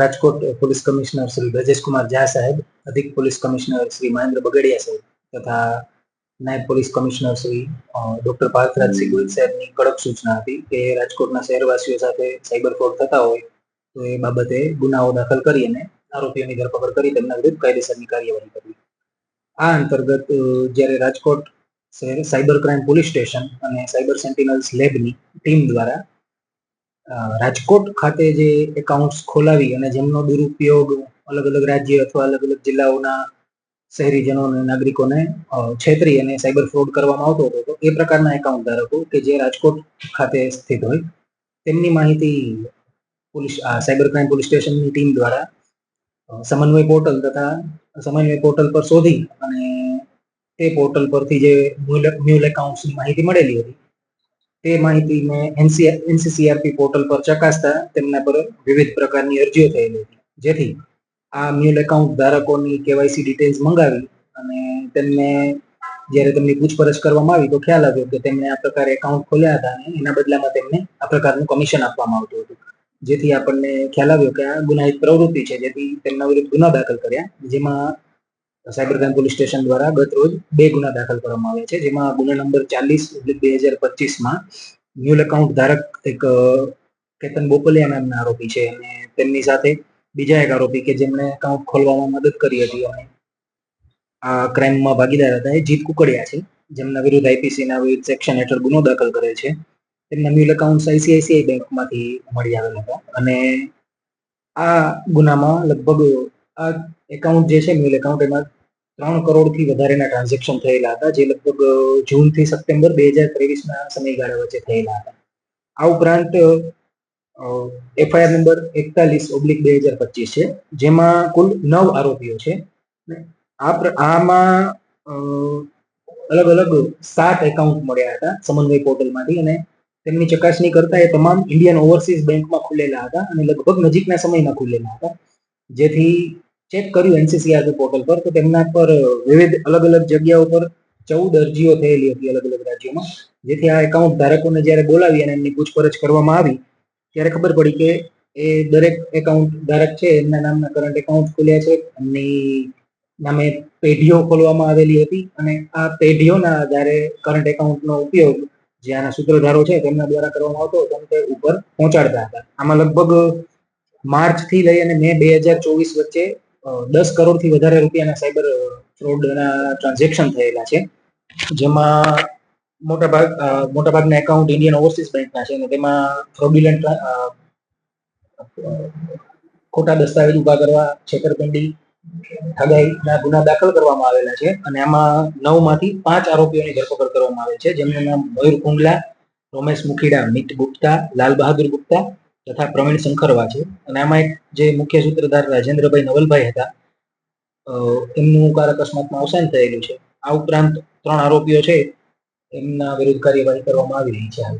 Rajkot police commissioner Shri Brajeshkumar Jha સાહેબ, અધિક police commissioner Shri Mahendra Bagadiya સાહેબ તથા નાયબ police commissioner Shri doctor Parthrajsinh Gohil સાહેબની કડક સૂચના હતી કે રાજકોટના શહેરવાસીઓ સાથે સાયબર ફ્રોડ થતા હોય તો એ બાબતે ગુનાઓ દાખલ કરી અને આરોપીઓની ધરપકડ કરી તેમના વિરુદ્ધ કાયદેસરની કાર્યવાહી કરવી. આ અંતર્ગત જ્યારે રાજકોટ શહેર સાયબર ક્રાઇમ પોલીસ સ્ટેશન અને સાયબર સેન્ટિનલ્સ લેબની ટીમ દ્વારા રાજકોટ ખાતે જે એકાઉન્ટ્સ ખોલાવી અને જેમનો દુરુપયોગ અલગ અલગ રાજ્ય અથવા અલગ અલગ જિલ્લાઓના શહેરીજનો અને નાગરિકોને છેતરી અને સાયબર ફ્રોડ કરવામાં આવતો હતો, તો એ પ્રકારના એકાઉન્ટ ધારકો કે જે રાજકોટ ખાતે સ્થિત હોય, તેમની માહિતી પોલીસ સાયબર ક્રાઇમ પોલીસ સ્ટેશનની ટીમ દ્વારા સમન્વય પોર્ટલ તથા સમન્વય પોર્ટલ પર શોધી અને તે પોર્ટલ પરથી જે મ્યુલ એકાઉન્ટ્સની માહિતી મળેલી હતી તે માહિતીને એનસીસીઆરપી પોર્ટલ પર ચકાસતા તેમના પર વિવિધ પ્રકારની અરજીઓ થયેલી હતી. જેથી આ મ્યુલ એકાઉન્ટ ધારકોની કેવાયસી ડિટેલ્સ મંગાવી અને તેમને જ્યારે તેમની પૂછપરછ કરવામાં આવી તો ખ્યાલ આવ્યો કે તેમણે આ પ્રકારે એકાઉન્ટ ખોલ્યા હતા અને એના બદલામાં તેમને આ પ્રકારનું કમિશન આપવામાં આવતું હતું. જેથી આપણને ખ્યાલ આવ્યો કે આ ગુનાહિત પ્રવૃત્તિ છે જેથી તેમના વિરુદ્ધ ગુના દાખલ કર્યા, જેમાં સાયબર ક્રાઇમ પોલીસ સ્ટેશન દ્વારા ગત રોજ બે ગુના દાખલ કરવામાં આવ્યા છે, જેમાં ગુના નંબર ચાલીસ બે હજાર પચીસમાં મ્યુલ એકાઉન્ટ ધારક એક કેતન બોપલિયા નામના આરોપી છે અને તેમની સાથે બીજા એક આરોપી કે જેમણે એકાઉન્ટ ખોલવામાં મદદ કરી હતી અને આ ક્રાઇમમાં ભાગીદાર હતા એ જીત કુકડિયા છે, જેમના વિરુદ્ધ આઈપીસીના વિવિધ સેક્શન હેઠળ ગુનો દાખલ કરેલ છે. તેમના મ્યુલ એકાઉન્ટ આઈસીઆઈસીઆઈ બેંકમાંથી મળી આવેલ હતા અને આ ગુનામાં લગભગ આ એકાઉન્ટ જે છે મ્યુલ એકાઉન્ટ એમાં ત્રણ કરોડથી વધારેના ટ્રાન્ઝેક્શન થયેલા હતા, જે લગભગ જૂનથી સપ્ટેમ્બર બે હજાર ત્રેવીસના સમયગાળા વચ્ચે થયેલા હતા. આ ઉપરાંત એફઆઈઆર નંબર એકતાલીસ ઓબ્લિક બે હજાર પચીસ છે, જેમાં કુલ નવ આરોપીઓ છે. આ આમાં અલગ અલગ સાત એકાઉન્ટ મળ્યા હતા સમન્વય પોર્ટલમાંથી અને તેમની ચકાસણી કરતા એ તમામ ઇન્ડિયન ઓવરસીઝ બેંકમાં ખુલેલા હતા અને લગભગ નજીકના સમયમાં ખુલેલા હતા. જેથી ચેક કર્યું એનસીસીઆરપી પોર્ટલ પર તો તેમના પર વિવિધ અલગ અલગ જગ્યાઓ પર ચૌદ અરજીઓ થયેલી હતી અલગ અલગ રાજ્યોમાં. જેથી આ એકાઉન્ટ ધારકોને જ્યારે બોલાવી અને એમની પૂછપરછ કરવામાં આવી, ત્યારે ખબર પડી કે એ દરેક એકાઉન્ટ ધારક છે, એમના નામના કરંટ એકાઉન્ટ ખોલ્યા છે, એમની નામે પેઢીઓ ખોલવામાં આવેલી હતી અને આ પેઢીઓના આધારે કરંટ એકાઉન્ટનો ઉપયોગ જે આના સૂત્રધારો છે તેમના દ્વારા કરવામાં આવતો હતો તે ઉપર પહોંચાડતા હતા. આમાં લગભગ માર્ચથી લઈ અને મે બે હજાર ચોવીસ વચ્ચે દસ કરોડથી વધારે રૂપિયાના સાયબર ફ્રોડના ટ્રાન્ઝેક્શન થયેલા છે. જેમાં મોટા ભાગ મોટા ભાગના એકાઉન્ટ ઇન્ડિયન ઓવરસીઝ બેંકના છે અને તેમાં ફ્રોડ્યુલન્ટ ખોટા દસ્તાવેજ ઊભા કરવા, છેતરપિંડી, ઠગાઈના ગુના દાખલ કરવામાં આવેલા છે અને આમાં નવમાંથી પાંચ આરોપીઓની ધરપકડ કરવામાં આવે છે. જેમનું નામ મયુર કુંડલા, રોમેશ મુખીડા, મિત ગુપ્તા, લાલ બહાદુર ગુપ્તા તથા પ્રવીણ શંકરવા છે અને આમાં એક જે મુખ્ય સૂત્રધાર રાજેન્દ્રભાઈ નવલભાઈ હતા એમનું કાર અકસ્માતમાં અવસાન થયેલું છે. આ ઉપરાંત ત્રણ આરોપીઓ છે, એમના વિરુદ્ધ કાર્યવાહી કરવામાં આવી રહી છે હાલ.